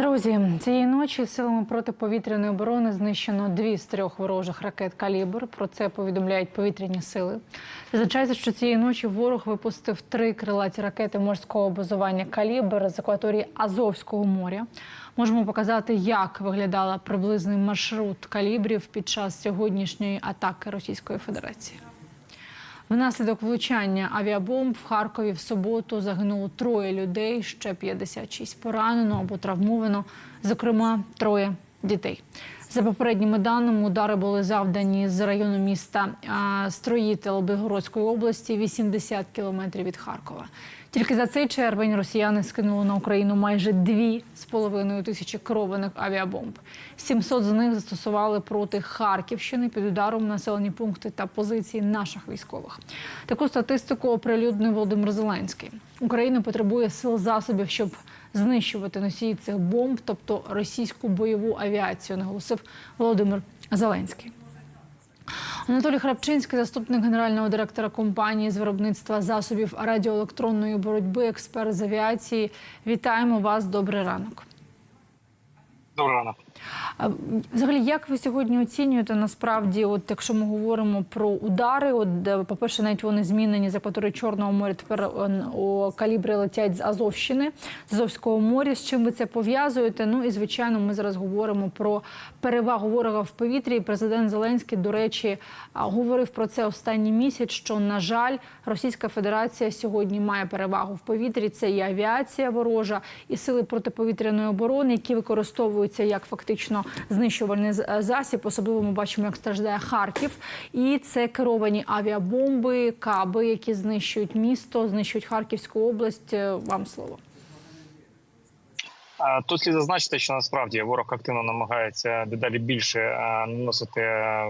Друзі, цієї ночі силами протиповітряної оборони знищено дві з трьох ворожих ракет калібр. Про це повідомляють повітряні сили. Зазначається, що цієї ночі ворог випустив три крилаті ракети морського базування калібр з акваторії Азовського моря. Можемо показати, як виглядала приблизний маршрут калібрів під час сьогоднішньої атаки Російської Федерації. Внаслідок влучання авіабомб в Харкові в суботу загинуло троє людей, ще 56 поранено або травмовано, зокрема троє дітей. За попередніми даними, удари були завдані з району міста Строїтел Белгородської області, 80 кілометрів від Харкова. Тільки за цей червень росіяни скинули на Україну майже дві з половиною тисячі керованих авіабомб. 700 з них застосували проти Харківщини під ударом населені пункти та позиції наших військових. Таку статистику оприлюднив Володимир Зеленський. Україна потребує сил засобів, щоб знищувати носії цих бомб, тобто російську бойову авіацію, наголосив Володимир Зеленський. Анатолій Храпчинський, заступник генерального директора компанії з виробництва засобів радіоелектронної боротьби, експерт з авіації. Вітаємо вас. Добрий ранок. Добрий ранок. Взагалі, як ви сьогодні оцінюєте насправді, от якщо ми говоримо про удари, от по-перше, навіть вони змінені з акваторії Чорного моря, тепер о, калібри летять з Азовщини, з Азовського моря. З чим ви це пов'язуєте? Ну і звичайно, ми зараз говоримо про перевагу ворога в повітрі. Президент Зеленський, до речі, говорив про це останній місяць. Що на жаль, Російська Федерація сьогодні має перевагу в повітрі. Це і авіація ворожа, і сили протиповітряної оборони, які використовуються як фактично знищувальний засіб. Особливо ми бачимо, як страждає Харків, і це керовані авіабомби, каби, які знищують місто, знищують Харківську область. Е, Вам слово. Тут слід зазначити, що насправді ворог активно намагається дедалі більше наносити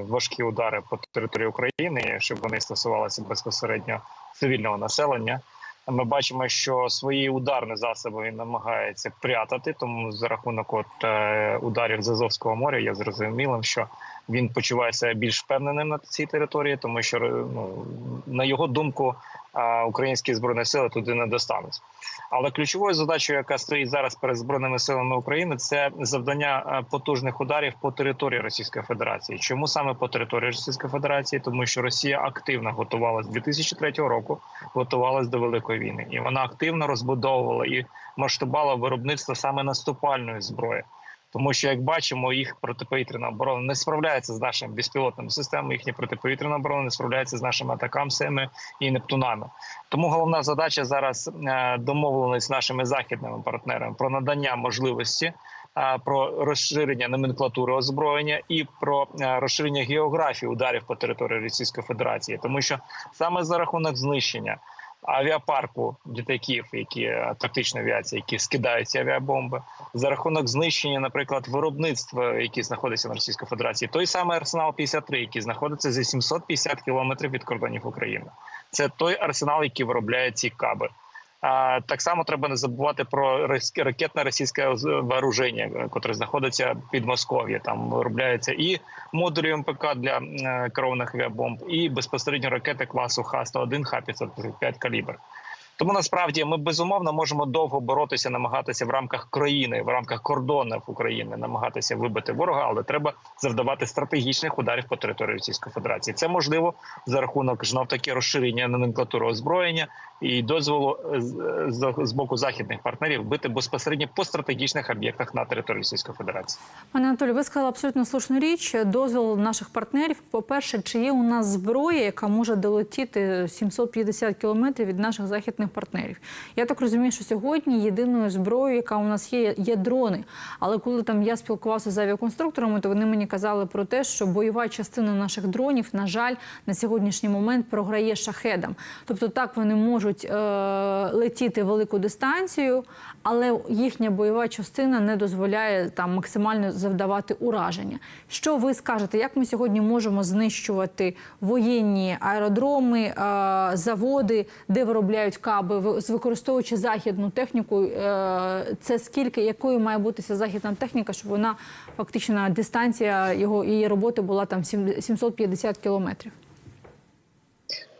важкі удари по території України, щоб вони стосувалися безпосередньо цивільного населення. Ми бачимо, що свої ударні засоби він намагається прятати, тому за рахунок от е, ударів з Азовського моря я зрозумілим, що він почуває себе більш впевненим на цій території, тому що ну, на його думку українські збройні сили туди не достануть. Але ключовою задачею, яка стоїть зараз перед збройними силами України, це завдання е, потужних ударів по території Російської Федерації. Чому саме по території Російської Федерації? Тому що Росія активно готувалась з 2003 року, готувалась до великої війни, і вона активно розбудовувала і масштабувала виробництво саме наступальної зброї. Тому що, як бачимо, їх протиповітряна оборона не справляється з нашими безпілотними системами. Їхня протиповітряна оборона не справляється з нашими атакамсами і нептунами. Тому головна задача зараз е, домовленість з нашими західними партнерами про надання можливості. е, Про розширення номенклатури озброєння і про е, розширення географії ударів по території Російської Федерації, тому що саме за рахунок знищення авіапарку літаків, які е, тактичної авіації, які скидають ці авіабомби, за рахунок знищення, наприклад, виробництва, які знаходяться на Російській Федерації, той самий арсенал 53 який знаходиться за 750 кілометрів від кордонів України. Це той арсенал, який виробляє ці каби. А так само треба не забувати про ракетне російське вооруження, котре знаходиться під Москов'я. Там виробляється і модулі МПК для е, керованих авіабомб, і безпосередньо ракети класу Х-101, Х-555 калібр. Тому насправді ми безумовно можемо довго боротися, намагатися в рамках країни, в рамках кордонів України, намагатися вибити ворога, але треба завдавати стратегічних ударів по території Російської Федерації. Це можливо за рахунок знов таки розширення номенклатури озброєння і дозволу е, з, з, боку західних партнерів бити безпосередньо по стратегічних об'єктах на території Російської Федерації. Пане Анатолій, ви сказали абсолютно слушну річ. Дозвіл наших партнерів. По-перше, чи є у нас зброя, яка може долетіти 750 кілометрів від наших західних партнерів? Я так розумію, що сьогодні єдиною зброєю, яка у нас є, є дрони. Але коли там я спілкувався з авіаконструкторами, то вони мені казали про те, що бойова частина наших дронів, на жаль, на сьогоднішній момент програє шахедам. Тобто, так вони можуть е, летіти велику дистанцію, але їхня бойова частина не дозволяє там максимально завдавати ураження. Що ви скажете, як ми сьогодні можемо знищувати воєнні аеродроми, е, заводи, де виробляють каби, ви- використовуючи західну техніку? Е, це скільки якою має бутися західна техніка, щоб вона фактично дистанція його її роботи була там 750 кілометрів?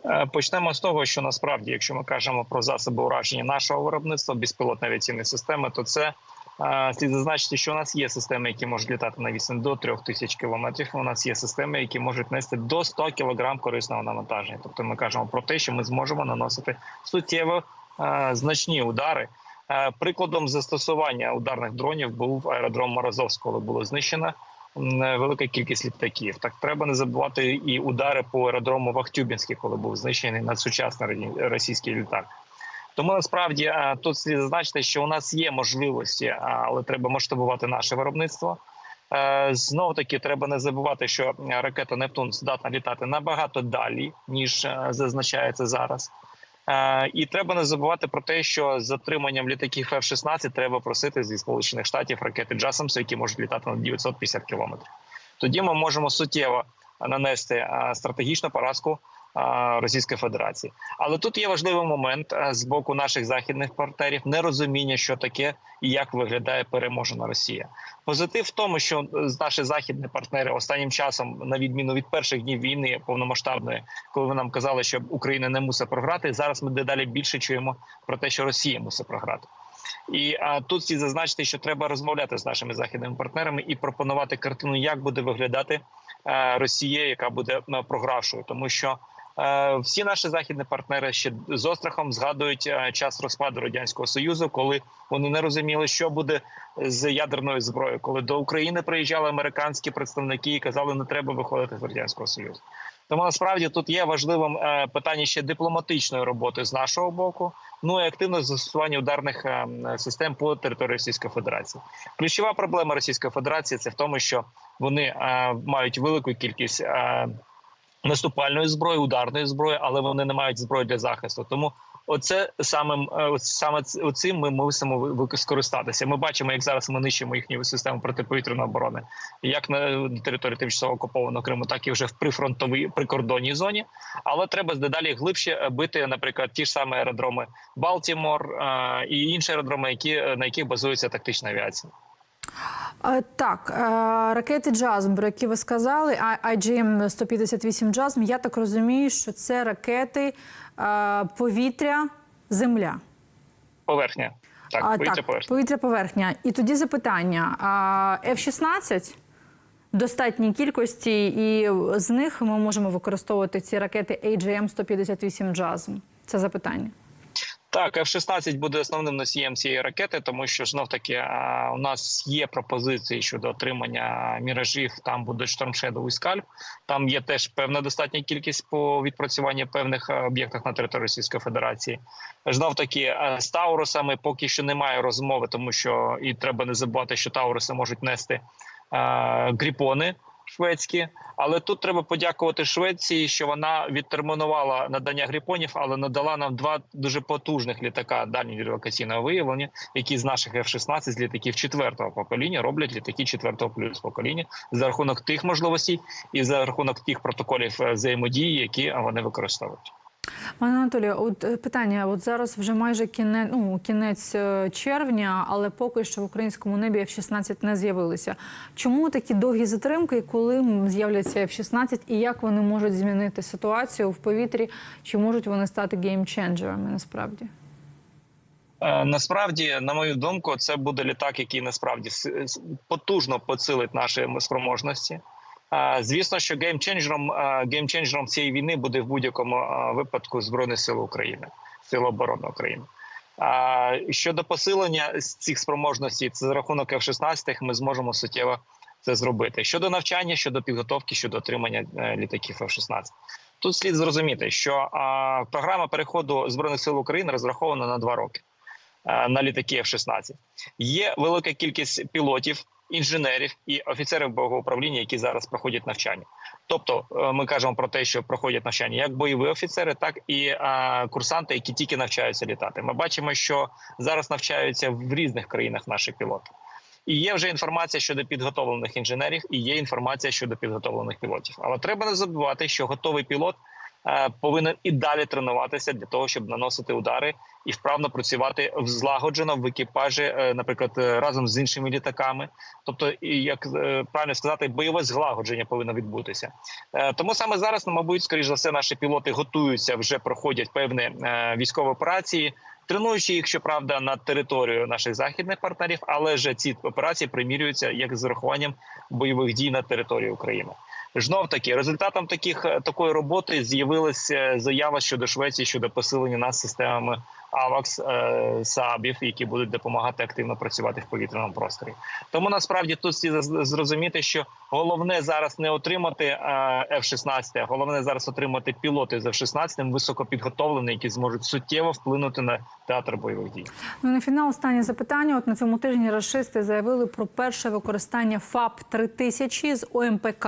Е, Почнемо з того, що насправді, якщо ми кажемо про засоби ураження нашого виробництва, безпілотної авіаційної системи, то це Слід зазначити, що у нас є системи, які можуть літати на відстань до 3000 кілометрів. У нас є системи, які можуть нести до 100 кілограм корисного навантаження. Тобто, ми кажемо про те, що ми зможемо наносити суттєво е, значні удари. Е, Прикладом застосування ударних дронів був аеродром Морозовськ, коли було знищено велика кількість літаків. Так треба не забувати і удари по аеродрому Вахтюбінський, коли був знищений надсучасний російський літак. Тому насправді е, тут слід зазначити, що у нас є можливості, але треба масштабувати наше виробництво. Знову таки, треба не забувати, що е, ракета Нептун здатна літати набагато далі, ніж е, зазначається зараз. Е, І треба не забувати про те, що з затриманням літаків F-16 треба просити зі сполучених штатів ракети Джасамс, які можуть літати на 950 кілометрів. Тоді ми можемо суттєво нанести е, стратегічну поразку е, Російської Федерації. Але тут є важливий момент е, з боку наших західних партнерів нерозуміння, що таке і як виглядає переможена Росія. Позитив в тому, що е, наші західні партнери останнім часом, на відміну від перших днів війни повномасштабної, коли ви нам казали, що Україна не мусить програти, зараз ми дедалі більше чуємо про те, що Росія мусить програти. І а, тут слід зазначити, що треба розмовляти з нашими західними партнерами і пропонувати картину, як буде виглядати е, Росія, яка буде е, програвшою, тому що всі наші західні партнери ще з острахом згадують е, час розпаду радянського союзу, коли вони не розуміли, що буде з ядерною зброєю, коли до України приїжджали американські представники і казали, не треба виходити з радянського союзу. Тому насправді тут є важливим е, питання ще дипломатичної роботи з нашого боку. Ну і активне застосування ударних е, систем по території Російської Федерації. Ключова проблема Російської Федерації це в тому, що вони е, мають велику кількість е, наступальної зброї, ударної зброї, але вони не мають зброї для захисту. Тому оце самим е, саме ц- оцим ми мусимо скористатися. Ми бачимо, як зараз ми нищимо їхню систему протиповітряної оборони, як на території тимчасово окупованого Криму, так і вже в прифронтовій прикордонній зоні. Але треба дедалі глибше е, бити, наприклад, ті ж самі аеродроми Балтімор е, і інші аеродроми, які на яких базується тактична авіація. Е, Так, е, ракети Джазм, про які ви сказали, а- IGM 158 Джазм, я так розумію, що це ракети е, повітря, земля. Поверхня так, повітря так, поверхня. повітря поверхня. І тоді запитання: F-16 достатній кількості, і з них ми можемо використовувати ці ракети AGM 158 Джазм. Це запитання. Так, F-16 буде основним носієм цієї ракети, тому що знов таки у нас є пропозиції щодо отримання міражів. Там буде Storm і скальп. Там є теж певна достатня кількість по відпрацюванню певних е, об'єктах на території Російської Федерації. Знов таки е, з Таурусами поки що немає розмови, тому що і треба не забувати, що Тауруси можуть нести е, гріпони шведські. Але тут треба подякувати Швеції, що вона відтермінувала надання гріпонів, але надала нам два дуже потужних літака дальнього релокаційного виявлення, які з наших F-16 з літаків четвертого покоління роблять літаки четвертого плюс покоління за рахунок тих можливостей і за рахунок тих протоколів е, взаємодії, які вони використовують. Пане Анатолію, от е, питання: от зараз вже майже кінець, ну, кінець е, червня, але поки що в українському небі F-16 не з'явилися. Чому такі довгі затримки, коли з'являться F-16, і як вони можуть змінити ситуацію в повітрі? Чи можуть вони стати геймченджерами насправді? Е, Насправді, на мою думку, це буде літак, який насправді потужно поцілить наші спроможності. Звісно, що геймченджером, геймченджером цієї війни буде в будь-якому випадку Збройні Сили України, Сили оборони України. Щодо посилення цих спроможностей, це за рахунок F-16 ми зможемо суттєво це зробити. Щодо навчання, щодо підготовки, щодо отримання е, літаків F-16. Тут слід зрозуміти, що програма переходу збройних сил України розрахована на два роки е, на літаки F-16. Є велика кількість пілотів, інженерів і офіцерів бойового управління, які зараз проходять навчання. Тобто, е, ми кажемо про те, що проходять навчання як бойові офіцери, так і е, курсанти, які тільки навчаються літати. Ми бачимо, що зараз навчаються в різних країнах наші пілоти. І є вже інформація щодо підготовлених інженерів, і є інформація щодо підготовлених пілотів. Але треба не забувати, що готовий пілот повинен і далі тренуватися для того, щоб наносити удари і вправно працювати злагоджено в екіпажі, е, наприклад, е, разом з іншими літаками. Тобто, як е, правильно сказати, бойове злагодження повинно відбутися. Е, Тому саме зараз, ну, мабуть, скоріш за все, наші пілоти готуються, вже проходять певні е, військові операції тренуючи їх, щоправда, на територію наших західних партнерів, але ж ці операції примірюються як з урахуванням бойових дій на території України. Знов таки результатом таких е, такої роботи з'явилася заява щодо Швеції щодо посилення нас системами АВАКС е, СААБів, які будуть допомагати активно працювати в повітряному просторі. Тому насправді тут з- зрозуміти, що головне зараз не отримати е, F-16, а головне зараз отримати пілоти з F-16 високопідготовлені, які зможуть суттєво вплинути на театр бойових дій. Ну на фінал останнє запитання. От на цьому тижні рашисти заявили про перше використання ФАП 3000 з ОМПК.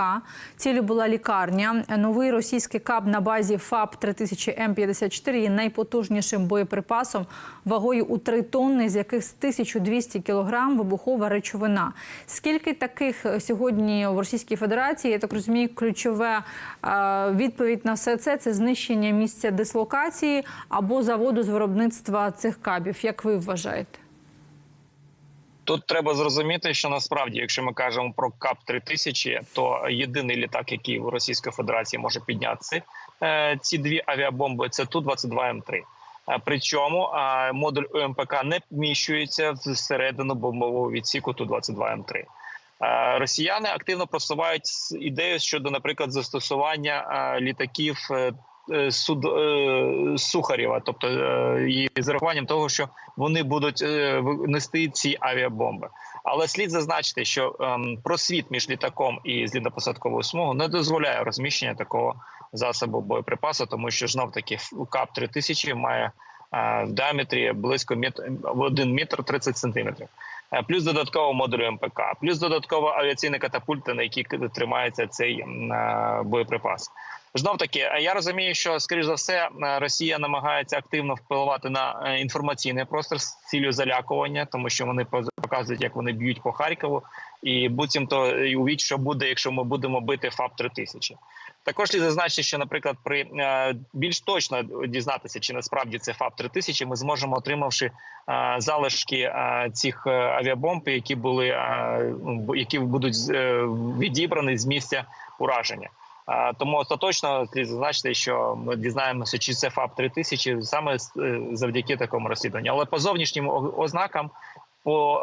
Цілю була лікарня. Новий російський каб на базі ФАП 3000 М54 є найпотужнішим боєприпасом вагою у 3 тонни, з яких з 1200 кілограм вибухова речовина. Скільки таких е, сьогодні в Російській Федерації? Я так розумію, ключове е, відповідь на все це це знищення місця дислокації або заводу з виробництва цих кабів. Як ви вважаєте? Тут треба зрозуміти, що насправді, якщо ми кажемо про КАП 3000 то єдиний літак, який у Російської Федерації може підняти е, ці дві авіабомби, це ту 22 М 3 Е, Причому модуль ОМПК не вміщується всередину бомбового відсіку ту 22 М 3 Е, Росіяни активно просувають ідею щодо, наприклад, застосування е, літаків е, суд Сухарєва, тобто і з урахуванням того, що вони будуть нести ці авіабомби. Але слід зазначити, що ем, просвіт між літаком і злітно-посадковою смугою не дозволяє розміщення такого засобу боєприпасу, тому що знов таки КАП 3000 має е, в діаметрі близько мет... 1 метр 30 сантиметрів. Е, Плюс додатково модуль МПК, плюс додатково авіаційна катапульта, на якій тримається цей е, боєприпас. Знов таки, я розумію, що скоріш за все Росія намагається активно впливати на інформаційний простір з цілею залякування, тому що вони показують, як вони б'ють по Харкову, і буцімто і увіть, що буде, якщо ми будемо бити ФАП 3000 Також слід зазначити, що, наприклад, при е, більш точно дізнатися, чи насправді це ФАП 3000 ми зможемо, отримавши е, залишки е, цих авіабомб, які були ну, які будуть відібрані з місця ураження. Тому остаточно слід зазначити, що ми дізнаємося, чи це ФАП 3000 саме завдяки такому розслідуванню. Але по зовнішнім ознакам, по,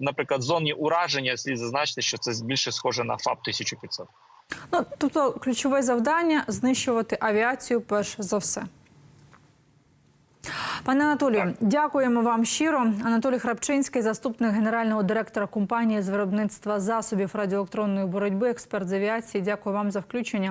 наприклад, зоні ураження, слід зазначити, що це більше схоже на ФАП 1500. Ну тобто, ключове завдання знищувати авіацію перш за все. Пане Анатолію, дякуємо вам щиро. Анатолій Храпчинський, заступник генерального директора компанії з виробництва засобів радіоелектронної боротьби, експерт з авіації. Дякую вам за включення.